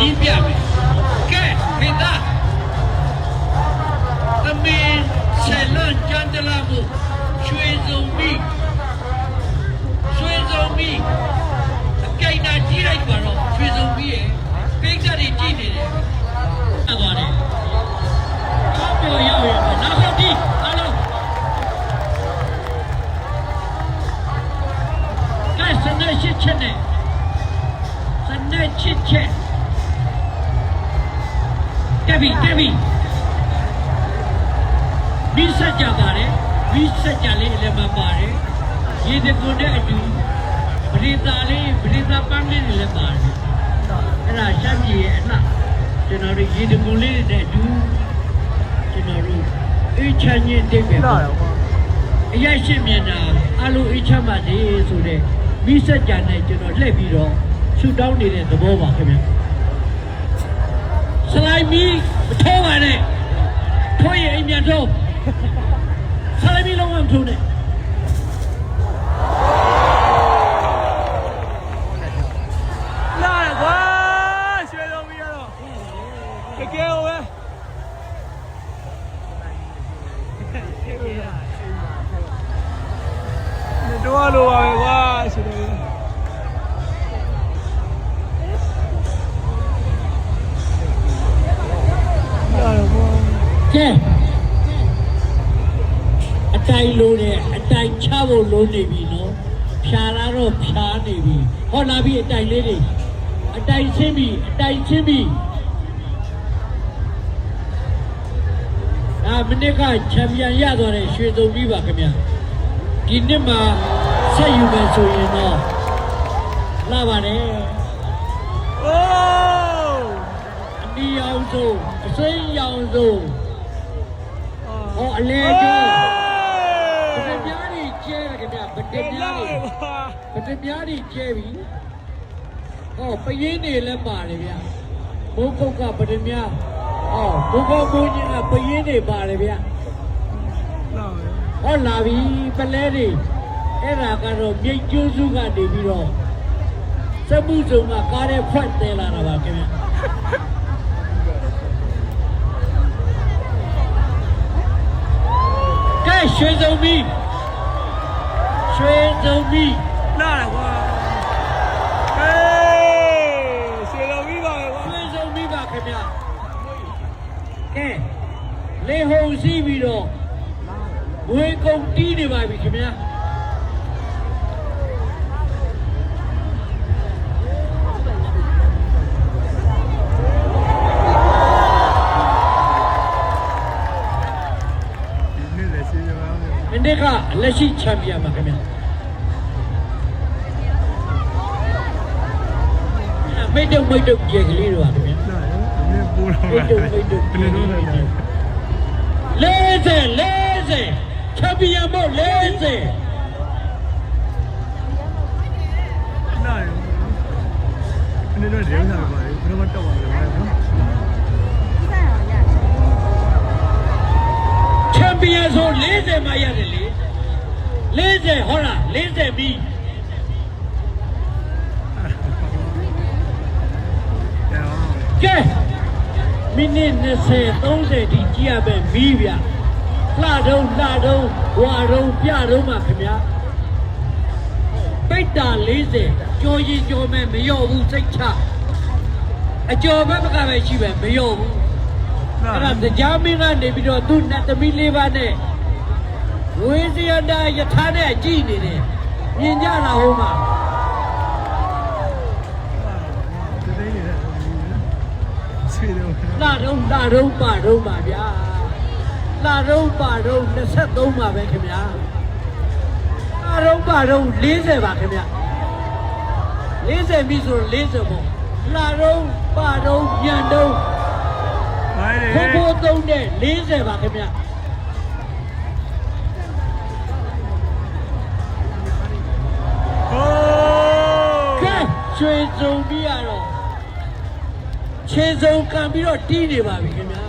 ညင်းပြမယ်ကဲခေတ္တသမင်ဆယ်လန့်ကျန်တလာမှု တက်ပြီတက်ပြီမိဆက်ကြပါတယ်မိဆက်ကြလေးလည်းမပါတယ်ရေတကွန်တဲ့အတူပရိသလေးပရိသပန်းလေးတွေလည်းပါတယ်အဲ့ဒါရှမ်းပြည်ရဲ့အလှကျွန်တော်တို့ရေတကွန်လေးတွေနဲ့အတူကျွန်တော်တို့အေးချမ်းချင်းတိတ်ပဲပေါ့အရရှိမြင်တာအလိုအချမ်းပါစေဆိုတဲ့မိဆက်ကြနဲ့ကျွန်တော်လှည့်ပြီးတော့ဆူတောင်းနေတဲ့သဘောပါခင်ဗျ စလိုက်မီမထိုးပါနဲ့ထိုးရင်အိမ်ပြန်ထိုးစလိုက်မီလုံးဝမထိုးနဲ့ အတိုင်လို့တယ်အတိုင်ချဖို့လုံးနေပြီနော်ဖြာလာတော့ဖြာနေပြီဟောလာပြီအတိုင်လေးတွေအတိုင်ချင်းပြီအတိုင်ချင်းပြီဒါမနစ်ကချန်ပီယံရသွားတဲ့ရွှေစုံပြီးပါခင်ဗျာဒီနှစ်မှာဆက်ယူမယ်ဆိုရင်တော့လာပါတယ်အိုးအနီရောင်ဆုံးအစိမ်းရောင်ဆုံးဟောအလဲကျော် ဗတပြားကြီးကျဲတယ်ခင်ဗျာဗတတကယ်ပြားလာကြီးကွာဗတပြားကြီးကျဲပြီဟောပရင်းနေလည်းပါတယ်ဗျာဘုတ်ကုတ်ကဗတပြားဟောဘုတ်ကုတ်ဘုန်းကြီးကပရင်းနေပါတယ်ဗျာလာပဲဟောလာပြီပလဲတွေအဲ့ဒါကတော့မြိတ်ကျိုးစုကနေပြီးတော့စက်မှုစုံကကားတဲ့ဖွက်တဲလာတာပါခင်ဗျကဲရွှေစုံပြီ ရွှေစုံပြီလာရကွာဟေးရွှေလုံးပြီးပါပဲကွာရွှေစုံပြီပါခင်ဗျကဲလေဟုန်စီးပြီးတော့ဝေကုန်တီးနေပါပြီခင်ဗျာဒီနေ့လည်းရှင်းရအောင်မင်းကလက်ရှိချန်ပီယံပါခင်ဗျာ မိတ်တုံမိတ်တုံကျေကလေးတွေပါခင်ဗျာလာရဒီနေ့ပိုးတော့လာဘယ်လိုလုပ်လဲ40 40ချန်ပီယံမို့40လာရဒီနေ့တော့ဒေဝစာပဲဘယ်တော့တော့ပါလဲနော်ချန်ပီယံဆို40မှရတယ်လေ40ဟောလား40ပြီ ကျန်ကဲမိနစ်20 30ဒီကြည့်ရပဲမီးဗျလှတုံးလှတုံးဝါတုံးပြတုံးပါခင်ဗျာပိတ်တာ40ကြောရင်ကြောမဲ့မလျော့ဘူးစိတ်ချအကျော်ဘက်ကပဲရှိပဲမလျော့ဘူးလာအဲ့ဒါတရားမင်းကနေပြီးတော့သူ့နဲ့သမီးလေးပါးနဲ့ဝေစီယတာယထာနဲ့ကြည်နေတယ်မြင်ကြလားဟုတ်မှာ ဒီနေ့လည်း ဆွေးတော့လာတော့လာတော့ပါတော့ပါဗျာလာတော့ပါတော့23ပါပဲခင်ဗျာလာတော့ပါတော့40ပါခင်ဗျာ40ပြီဆို40ပေါ့လာတော့ပါတော့ညံတော့ဟိုင်းဖိုးလေဖိုးသုံးတဲ့40ပါခင်ဗျာဟိုကဲရွှေစုံပြီးရတော့ ခြေစုံကံပြီးတော့တီးနေပါပြီခင်ဗျာ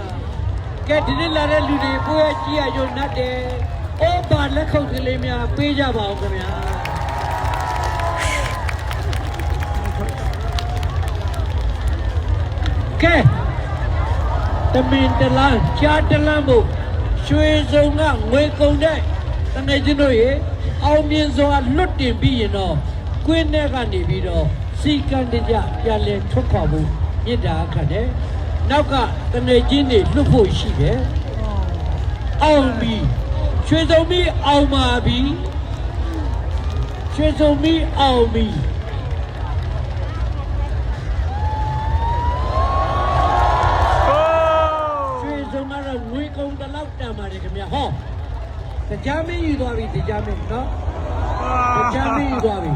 ကဲဒီနေ့လာတဲ့လူတွေကိုယ့်ရဲ့ကြည့်ရရုံနဲ့တယ်ဩပါလက်ခုပ်ကလေးများပေးကြပါဦးခင်ဗျာကဲတမင်တလားကြားတလန်းဖို့ရွှေစုံကငွေကုန်တဲ့တငယ်ချင်းတို့ရေအောင်မြင်စွာလွတ်တင်ပြီးရင်တော့ကွင်းထဲကနေပြီးတော့စီကံတကြပြန်လဲထွက်ခွာဖို့ မြစ်တာခတ်တယ်နောက်ကတငယ်ချင်းတွေလွတ်ဖို့ရှိတယ်အောင်ပြီရွှေစုံပြီးအောင်ပါပြီရွှေစုံပြီးအောင်ပြီရွှေစုံကတော့ငွေကုန်တစ်လောက်တန်ပါတယ်ခင်ဗျဟောတရားမင်းယူသွားပြီတရားမင်းနော်တရားမင်းယူသွားပြီ